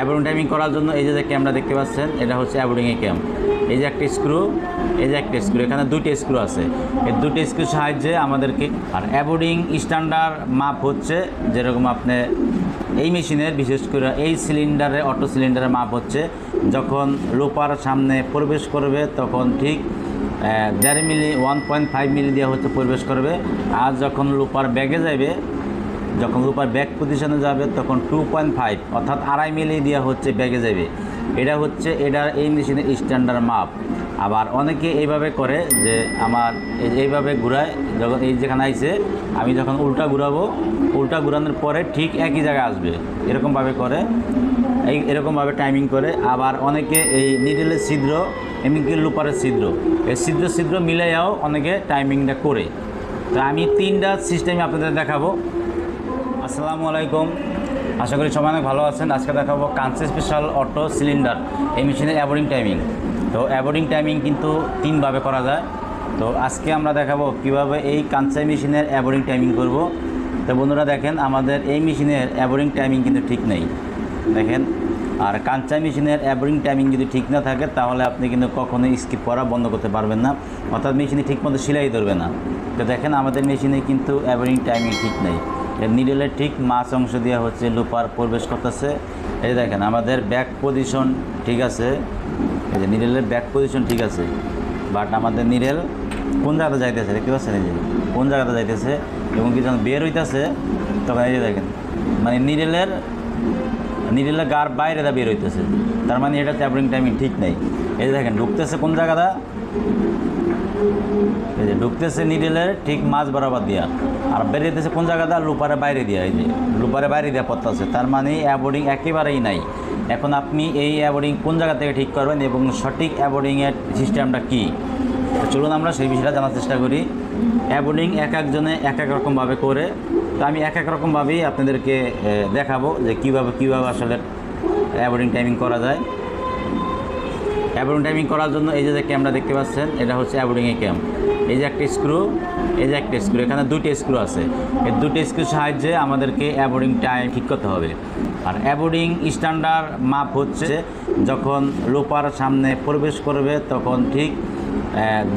অ্যাবোডিং timing করার জন্য এই যে ক্যামরা দেখতে পাচ্ছেন, এটা হচ্ছে অ্যাবোডিংয়ের ক্যাম। এই যে একটা স্ক্রু, এই যে একটা স্ক্রু, এখানে দুইটা স্ক্রু আছে। এই দুটো স্ক্রুর সাহায্যে আমাদেরকে, আর অ্যাবোডিং স্ট্যান্ডার্ড মাপ হচ্ছে যেরকম আপনি এই মেশিনের বিশেষ করে এই সিলিন্ডারে, অটো সিলিন্ডারের মাপ হচ্ছে, যখন লোপার সামনে প্রবেশ করবে, তখন ঠিক দেড় milli one point five milli দেওয়া হচ্ছে প্রবেশ করবে। আর যখন লোপার ব্যাগে যাবে যখন লোপার ব্যাগ পজিশনে যাবে, তখন টু পয়েন্ট ফাইভ অর্থাৎ আড়াই মিলি দেওয়া হচ্ছে ব্যাগে যাবে। এটা হচ্ছে এটার এই মেশিনের স্ট্যান্ডার্ড মাপ। আবার অনেকে এইভাবে করে যে আমার এই- এইভাবে ঘুরায়, যখন এই যেখানে আইছে, আমি যখন উল্টা ঘুরাবো, উল্টা ঘুরানোর পরে ঠিক একই জায়গায় আসবে। এরকমভাবে করে, এই এরকমভাবে টাইমিং করে। আবার অনেকে এই নিডেলের ছিদ্র, এমনকি লুপারের ছিদ্র, এই ছিদ্র ছিদ্র মিলাইয়াও অনেকে টাইমিংটা করে। তো আমি তিনটা সিস্টেম আপনাদের দেখাবো। আসসালামু আলাইকুম। আশা করি সবাই অনেক ভালো আছেন। আজকে দেখাবো কান্সি স্পেশাল অটো সিলিন্ডার এই মেশিনের অ্যাবোর্ডিং টাইমিং তো অ্যাবোর্ডিং টাইমিং কিন্তু তিনভাবে করা যায়। তো আজকে আমরা দেখাবো কীভাবে এই কাঞ্চাই মেশিনের অ্যাবোর্ডিং টাইমিং করব। তো বন্ধুরা দেখেন, আমাদের এই মেশিনের অ্যাবোর্ডিং টাইমিং কিন্তু ঠিক নেই। দেখেন, আর কাঞ্চাই মেশিনের অ্যাবোর্ডিং টাইমিং যদি ঠিক না থাকে, তাহলে আপনি কিন্তু কখনোই স্কিপ করা বন্ধ করতে পারবেন না। অর্থাৎ মেশিনে ঠিকমতো সেলাই ধরবে না। তো দেখেন, আমাদের মেশিনে কিন্তু অ্যাবোর্ডিং টাইমিং ঠিক নেই। নিডেলের ঠিক মাছ অংশ দেওয়া হচ্ছে লুপার প্রবেশ করতেছে। এই দেখেন, আমাদের ব্যাক পজিশন ঠিক আছে। এই যে নিডেলের ব্যাক পজিশন ঠিক আছে। বাট আমাদের নিডেল কোন জায়গাতে যাইতেছে দেখতে পাচ্ছেন এই যে? কোন জায়গাতে যাইতেছে? এবং কি যখন বের হইতেছে, তখন এই যে দেখেন মানে নিডেলের নিডেলের গার বাইরে বের হইতেছে। তার মানে এটা ট্যাবলিং টাইমিং ঠিক নেই। এই যে দেখেন, ঢুকতেছে কোন জায়গাটা? এই যে ঢুকতেছে নিডেলের ঠিক মাছ বরাবর দিয়া। আর বেরিয়েতেছে কোন জায়গাটা? লুপারে বাইরে দিয়া, এই যে। লুপারে বাইরে দিয়া পড়তেছে। তার মানে অ্যাবোর্ডিং একেবারেই নাই। এখন আপনি এই অ্যাবোর্ডিং কোন জায়গা থেকে ঠিক করবেন এবং সঠিক অ্যাবোর্ডিংয়ের সিস্টেমটা কী? চলুন আমরা সেই বিষয়টা জানার চেষ্টা করি। অ্যাবোর্ডিং এক একজনে এক এক রকমভাবে করে। তো আমি এক এক রকমভাবেই আপনাদেরকে দেখাবো যে কীভাবে কীভাবে আসলে অ্যাবোর্ডিং টাইমিং করা যায়। অ্যাবোর্ডিং টাইমিং করার জন্য এই যে ক্যামরা দেখতে পাচ্ছেন, এটা হচ্ছে অ্যাবোর্ডিংয়ের ক্যাম। এই যে একটা স্ক্রু, এই যে একটা স্ক্রু, এখানে দুইটা স্ক্রু আছে। এই দুটো স্ক্রুর সাহায্যে আমাদেরকে অ্যাবোর্ডিং টাইম ঠিক করতে হবে। আর অ্যাবোর্ডিং স্ট্যান্ডার্ড মাপ হচ্ছে যখন লোপার সামনে প্রবেশ করবে, তখন ঠিক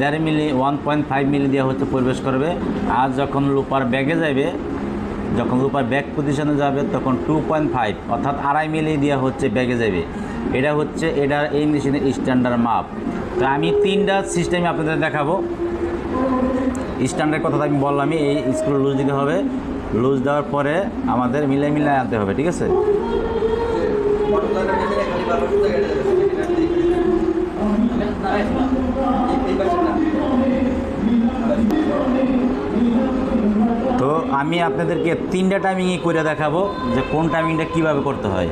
দেড় milli, one point five milli দেওয়া হচ্ছে প্রবেশ করবে। আর যখন লোপার ব্যাগে যাবে যখন রূপার ব্যাক পজিশনে যাবে, তখন টু পয়েন্ট ফাইভ, অর্থাৎ আড়াই মিলি দেওয়া হচ্ছে ব্যাগে যাবে এটা হচ্ছে এটার এই মেশিনের স্ট্যান্ডার্ড মাপ তো আমি তিনটা সিস্টেমে আপনাদের দেখাবো। স্ট্যান্ডার্ড কথা আমি বললামই এই স্ক্রু লুজ দিতে হবে। লুজ দেওয়ার পরে আমাদের মিলাই মিলাই আনতে হবে, ঠিক আছে? তো আমি আপনাদেরকে তিনটা টাইমিংই করে দেখাবো যে কোন টাইমিংটা কীভাবে করতে হয়।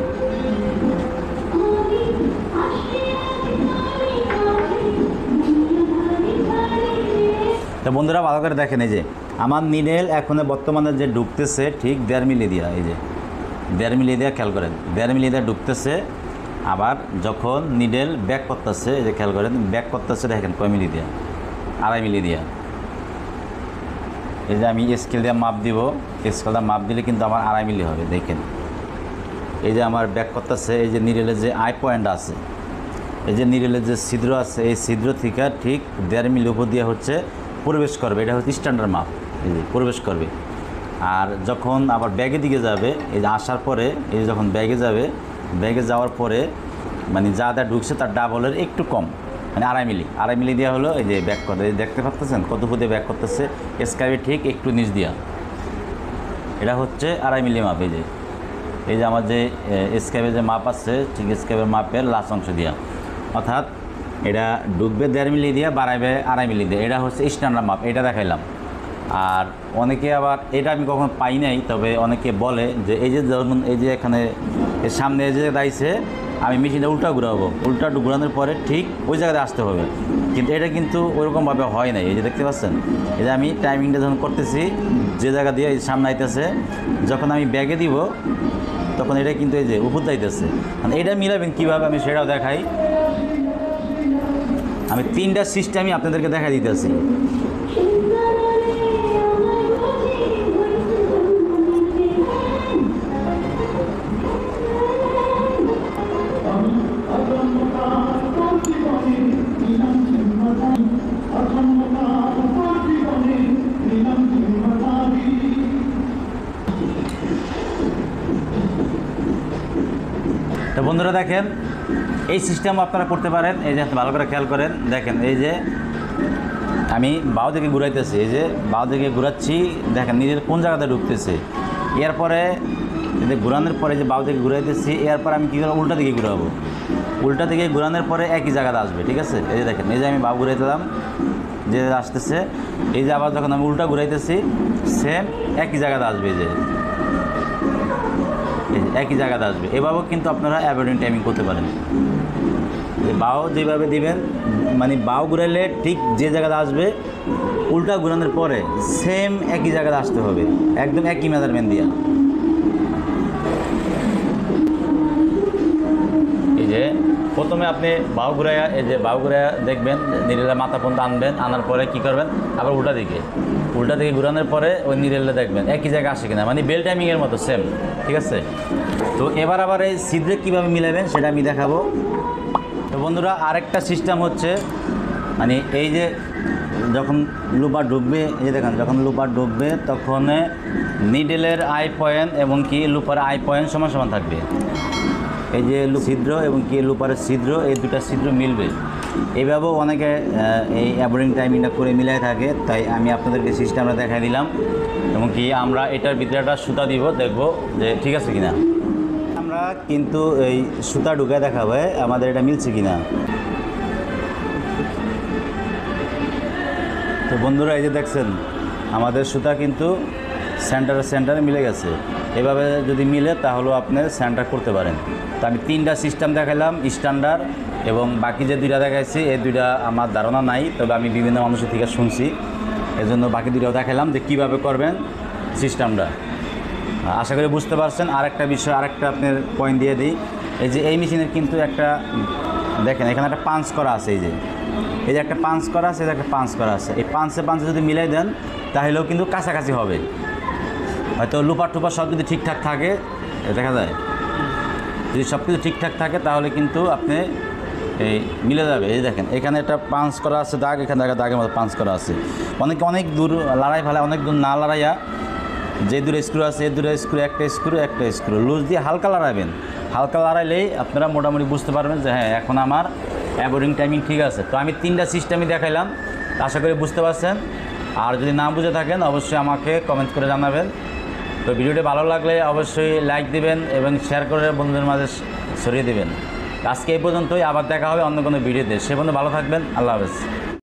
তো বন্ধুরা ভালো করে দেখেন, এই যে আমার নিডেল এখন বর্তমানে যে ঢুকতেছে ঠিক দেড় মিলি দিয়া, এই যে দেড় মিলি দিয়া খেয়াল করেন, দেড় মিলি দিয়া ঢুকতেছে আবার যখন নিডেল ব্যাক করতেছে, এই যে খেয়াল করেন ব্যাক করতেছে দেখেন কয় মিলি দিয়া, আড়াই মিলি দিয়া। এই যে আমি স্কেল দিয়ে মাপ দিব স্কেল দিয়ে মাপ দিলে কিন্তু আমার আড়াই মিলি হবে, দেখেন। এই যে আমার ব্যাক করতেছে, এই যে নিডেলের যে আই পয়েন্ট আছে, এই যে নিডেলের যে ছিদ্র আছে, এই ছিদ্র থেকে ঠিক দেড় মিলি উপর দিয়ে হচ্ছে প্রবেশ করবে, এটা হচ্ছে স্ট্যান্ডার্ড মাপ এই যে, প্রবেশ করবে। আর যখন আবার ব্যাগের দিকে যাবে, এই যে আসার পরে, এই যখন ব্যাগে যাবে, ব্যাগে যাওয়ার পরে মানে যা যা ঢুকছে তার ডাবলের একটু কম মানে আড়াই মিলি। আড়াই মিলি দেওয়া হলো, এই যে ব্যাক করে এই যে দেখতে পাচ্ছেন কত ফুটে ব্যাক করতেছে স্কাইবে ঠিক একটু নিচ দিয়া। এটা হচ্ছে আড়াই মিলি মাপ এই যে। এই যে আমার যে স্ক্যাবের যে মাপ আছে, ঠিক স্ক্যাবের মাপের লাস্ট অংশ দিয়া। অর্থাৎ এটা ডুববে দেড় মিলি দিয়ে, বাড়াইবে আড়াই মিলি দিয়ে। এটা হচ্ছে স্ট্যান্ডার্ড মাপ এটা দেখাইলাম। আর অনেকে আবার, এটা আমি কখনো পাই নাই, তবে অনেকে বলে যে এই যে ধরুন এই যে এখানে সামনে এই যে দাইছে আমি মেশিনটা উল্টা ঘুরাবো। উল্টা ঘুরানোর পরে ঠিক ওই জায়গাতে আসতে হবে। কিন্তু এটা কিন্তু ওরকমভাবে হয় নাই, এই যে দেখতে পাচ্ছেন? এই যে আমি টাইমিংটা যখন করতেছি, যে জায়গা দিয়ে সামনে আইতেছে, যখন আমি ব্যাগে দিব, তখন এটা কিন্তু এই যে উপর যাইতেছে। মানে এটা মিলাবেন কীভাবে, আমি সেটাও দেখাই। আমি তিনটা সিস্টেমই আপনাদেরকে দেখা দিতেছি। বন্ধুরা দেখেন এই সিস্টেম আপনারা করতে পারেন। এই যে ভালো করে খেয়াল করেন, দেখেন, এই যে আমি বাউ দিকে ঘুরাইতেছি, এই যে বাউ দিকে ঘুরাচ্ছি, দেখেন, নিজের কোন জায়গাতে ঢুকতেছে। এরপরে যে ঘুরানোর পরে যে বাউ দিকে ঘুরাইতেছি, এরপর আমি কী করব? উল্টা দিকে ঘুরাবো। উল্টা দিকে ঘুরানোর পরে একই জায়গাতে আসবে, ঠিক আছে? এই যে দেখেন, এই যে আমি বাউ ঘুরাইতেলাম, যে আসতেছে, এই যে আবার যখন আমি উল্টা ঘুরাইতেছি সেম একই জায়গাতে আসবে, এই যে। একই জায়গাতে আসবে। এভাবেও কিন্তু আপনারা অ্যাভয়েডিং টাইমিং করতে পারেন। বাও যেভাবে দিবেন মানে বাও ঘুরাইলে ঠিক যে জায়গাতে আসবে, উল্টা ঘুরানোর পরে সেম একই জায়গাতে আসতে হবে। একদম একই মেজারমেন্ট দিয়া। প্রথমে আপনি বাউ ঘুরাইয়া এই যে বাউ ঘুরাইয়া দেখবেন, নিরেলা মাথা পর্যন্ত আনবেন, আনার পরে কি করবেন? আবার উল্টা দিকে। উল্টা দিকে ঘুরানোর পরে ওই নিরেলা দেখবেন, একই জায়গায় আসে কিনা। মানে বেল টাইমিংয়ের মতো সেম ঠিক আছে? তো এবার আবার এই সিদ্রে কীভাবে মিলাবেন সেটা আমি দেখাবো। তো বন্ধুরা, আরেকটা সিস্টেম হচ্ছে মানে এই যে যখন লুপা ডুববে এই যে দেখেন, যখন লুপা ডুববে তখন নিডেলের আই পয়েন্ট এবং কি লুপার আই পয়েন্ট সমান সমান থাকবে। এই যে ছিদ্র এবং কি লুপারের ছিদ্র, এই দুটা ছিদ্র মিলবে। এভাবেও অনেকে এই অ্যাবোর্ডিং টাইমিংটা করে মিলাই থাকে, তাই আমি আপনাদেরকে সিস্টেমটা দেখাই দিলাম। এবং কি আমরা এটার ভিতরে একটা সুতা দিব, দেখব যে ঠিক আছে কিনা। আমরা কিন্তু এই সুতা ঢুকে দেখাবে, আমাদের এটা মিলছে কিনা। তো বন্ধুরা, এই যে দেখছেন, আমাদের সুতা কিন্তু সেন্টারে সেন্টারে মিলে গেছে। এভাবে যদি মিলে তাহলেও আপনি সেন্টার করতে পারেন। তো আমি তিনটা সিস্টেম দেখালাম স্ট্যান্ডার্ড এবং বাকি যে দুইটা দেখাইছি, এই দুইটা আমার ধারণা নাই, তবে আমি বিভিন্ন মানুষের থেকে শুনছি। এজন্য বাকি দুইটাও দেখালাম যে কীভাবে করবেন সিস্টেমটা। আশা করি বুঝতে পারছেন, আরেকটা বিষয়, আরেকটা আপনার পয়েন্ট দিয়ে দিই। এই যে এই মেশিনের কিন্তু একটা, দেখেন, এখানে একটা পাঞ্চ করা আছে, এই যে। এই যে একটা পাঞ্চ করা আছে, এই যে একটা পাঞ্চ করা আছে। এই পাঞ্চে পাঞ্চে যদি মিলাই দেন, তাহলেও কিন্তু কাছাকাছি হবে। হয়তো লুপার টুপার সব যদি ঠিকঠাক থাকে, দেখা যায়। যদি সব কিছু ঠিকঠাক থাকে, তাহলে কিন্তু আপনি এই মিলে যাবে। এই দেখেন, এখানে একটা পাঞ্চ করা আছে দাগ, এখানে একটা দাগের মতো পাঞ্চ করা আছে। অনেকে, অনেক দূর লড়াই ফেলে, অনেক দূর না লড়াইয়া যে দূরে স্ক্রু আছে এই দূরে স্ক্রু একটা স্ক্রু একটা স্ক্রু লুজ দিয়ে হালকা লড়াইবেন। হালকা লড়াইলেই আপনারা মোটামুটি বুঝতে পারবেন যে হ্যাঁ এখন আমার অ্যাবোর্ডিং টাইমিং ঠিক আছে। তো আমি তিনটা সিস্টেমই দেখাইলাম, আশা করি বুঝতে পারছেন। আর যদি না বুঝে থাকেন, অবশ্যই আমাকে কমেন্ট করে জানাবেন। তো ভিডিওটি ভালো লাগলে অবশ্যই লাইক দিবেন এবং শেয়ার করে বন্ধুদের মাঝে ছড়িয়ে দেবেন। আজকে এই পর্যন্তই, আবার দেখা হবে অন্য কোনো ভিডিওতে। সে পর্যন্ত ভালো থাকবেন, আল্লাহ হাফেজ।